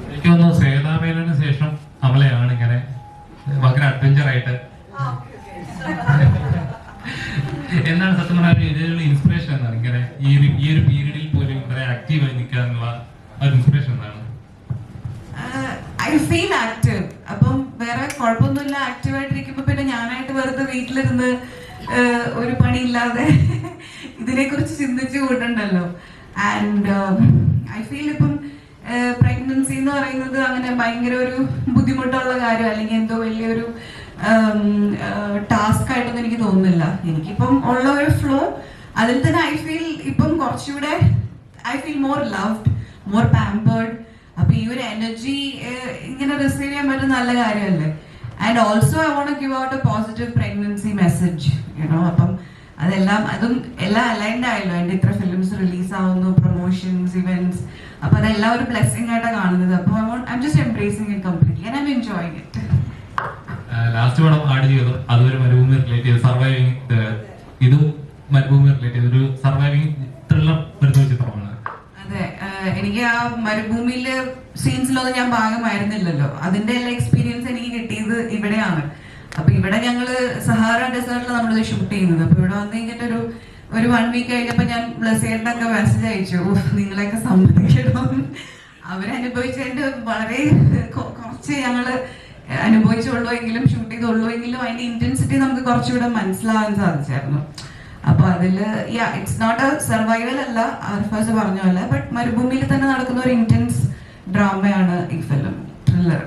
എനിക്ക് തോന്നുന്നു ശ്വേതാമേനോന് ശേഷം അമലയാണ് ഇങ്ങനെ ഭയങ്കര അഡ്വഞ്ചർ ആയിട്ട്. എന്താണ് സത്യം പറഞ്ഞാൽ ഇൻസ്പിറേഷൻ എന്താണ് ഇങ്ങനെ ഈ ഒരു ഈ ഒരു പീരീഡിൽ പോലും ഇങ്ങനെ ആക്റ്റീവായി നിൽക്കാനുള്ള ഒരു ഇൻസ്പിറേഷൻ എന്താണ് ഐ ഫീൽ ആക്റ്റീവ് അപ്പം വേറെ കുഴപ്പമൊന്നുമില്ല. ആക്റ്റീവ് ആയിട്ടിരിക്കുമ്പോ പിന്നെ ഞാനായിട്ട് വെറുതെ വീട്ടിലിരുന്ന് ഒരു പണിയില്ലാതെ ഇതിനെ കുറിച്ച് ചിന്തിച്ചു കൂട്ടുണ്ടല്ലോ ആൻഡ് ഐ ഫീൽ ഇപ്പം എന്ന് പറയുന്നത് അങ്ങനെ ഭയങ്കര ഒരു ബുദ്ധിമുട്ടുള്ള കാര്യം അല്ലെങ്കിൽ എന്തോ വലിയൊരു ടാസ്ക് ആയിട്ടൊന്നും എനിക്ക് തോന്നുന്നില്ല. എനിക്കിപ്പം ഉള്ള ഒരു ഫ്ലോ അതിൽ തന്നെ ഐ ഫീൽ ഇപ്പം കുറച്ചുകൂടെ I feel more loved more pampered അപ്പൊ ഈ ഒരു എനർജി ഇങ്ങനെ റിസീവ് ചെയ്യാൻ പറ്റുന്ന നല്ല കാര്യമല്ലേ? And also I won't give out a positive pregnancy message you know അതെല്ലാം അതും എല്ലാം അലൈൻഡ് ആയല്ലോ. എന്റെ ഇത്ര ഫിലിംസ് റിലീസ് ആവുന്നു പ്രൊമോഷൻസ് ഇവന്റ്സ് അപ്പൊ അതെല്ലാം ഒരു ബ്ലെസ്സിങ് ആയിട്ടാണ് കാണുന്നത്. അപ്പൊ I won't I'm um just embracing it completely and I'm enjoying it last പടം ആഡ് ചെയ്തു. അതൊരു മരുഭൂമി റിലേറ്റ് ചെയ്ത്. സർവൈവിങ് ഇതും മരുഭൂമി റിലേറ്റ് ചെയ്ത്. ഒരു സർവൈവിങ് ത്രില്ലർ വരുന്ന ചിത്രമാണ് അതെ എനിക്ക് ആ മരുഭൂമിയിലെ സീൻസിലൊന്നും ഞാൻ ഭാഗമായിരുന്നില്ലല്ലോ. അതിന്റെ എല്ലാ എക്സ്പീരിയൻസ് എനിക്ക് കിട്ടിയത് ഇവിടെയാണ്. അപ്പൊ ഇവിടെ ഞങ്ങൾ സഹാറ ഡെസേർട്ടിൽ നമ്മളിത് ഷൂട്ട് ചെയ്യുന്നത്. അപ്പൊ ഇവിടെ വന്ന് കഴിഞ്ഞിട്ട് ഒരു വൺ വീക്ക് കഴിഞ്ഞപ്പോ ഞാൻ ബ്ലസേറിനൊക്കെ മെസ്സേജ് അയച്ചു. "ഉഫ്, നിങ്ങളെയൊക്കെ സമ്മതിക്കണം. അവരനുഭവിച്ചതിന്റെ വളരെ കുറച്ച് ഞങ്ങൾ അനുഭവിച്ചുള്ളൂ എങ്കിലും ഷൂട്ട് ചെയ്തുള്ളൂ എങ്കിലും അതിന്റെ ഇന്റൻസിറ്റി നമുക്ക് കുറച്ചുകൂടെ മനസ്സിലാവാൻ സാധിച്ചായിരുന്നു. അപ്പൊ അതിൽ ഇറ്റ്സ് നോട്ട് എ സർവൈവൽ അല്ല അർഫാസ് പറഞ്ഞ പോലെ ബട്ട് മരുഭൂമിയിൽ തന്നെ നടക്കുന്ന ഒരു ഇന്റൻസ് ഡ്രാമയാണ് ഈ ഫിലിം ത്രില്ലർ